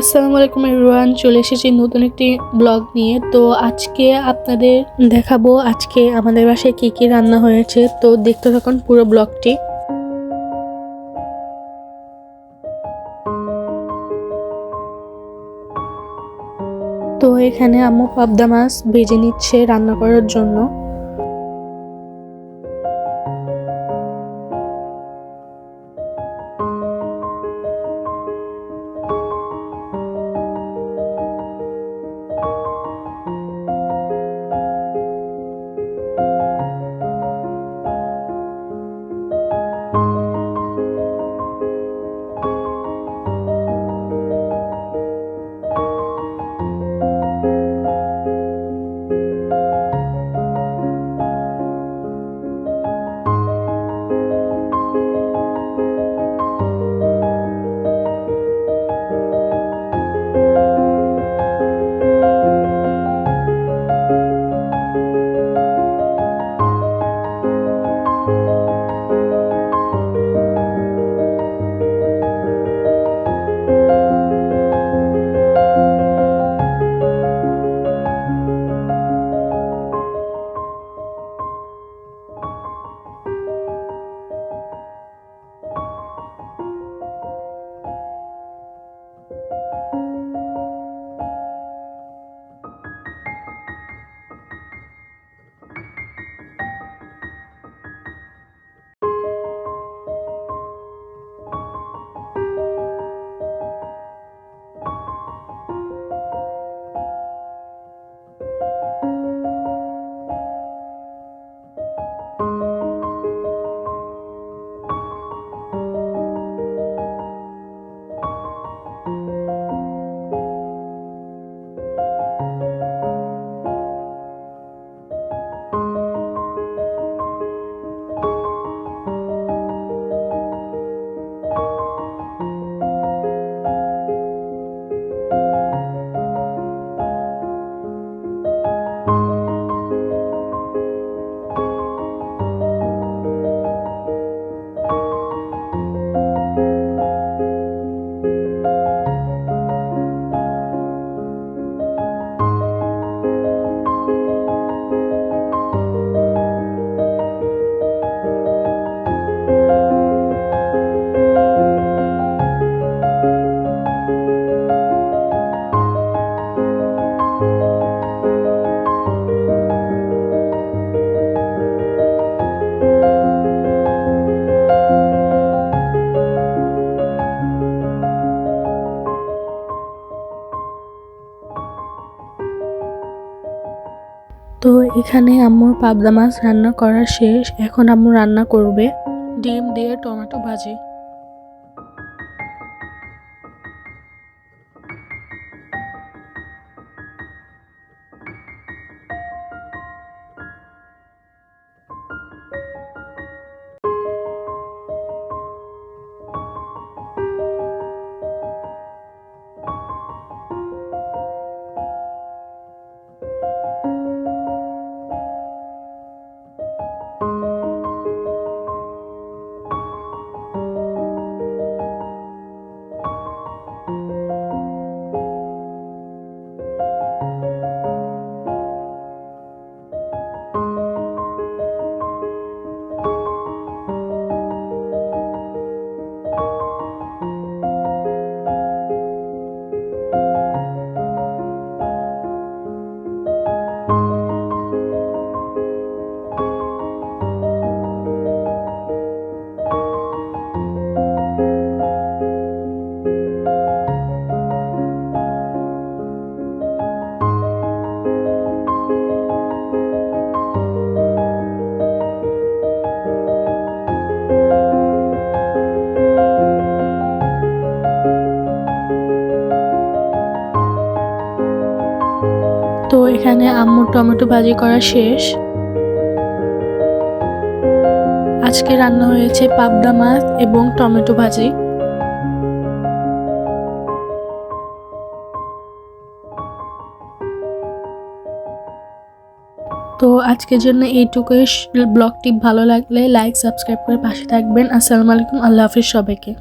আসসালামু আলাইকুম এভরিওয়ান চলে এসেছি নতুন একটি ব্লগ নিয়ে। তো আজকে আপনাদের দেখাবো আজকে আমাদের বাসায় কী কী রান্না হয়েছে। তো দেখতে থাকুন পুরো ব্লগটি তো এখানে আম্মু পাবদা মাছ ভেজে নিচ্ছে রান্না করার জন্য। এখানে আম্মুর পাবদা মাছ রান্না করা শেষ। এখন আম্মু রান্না করবে। ডিম দিয়ে টমেটো ভাজি। তো এখানে আম্মুর টমেটো ভাজি করা শেষ। আজকে রান্না হয়েছে পাবদা মাছ এবং টমেটো ভাজি। তো আজকের জন্য এইটুকুই। ব্লগটি ভালো লাগলে লাইক, সাবস্ক্রাইব করে পাশে থাকবেন। আসসালামু আলাইকুম, আল্লাহ হাফিজ সবাইকে।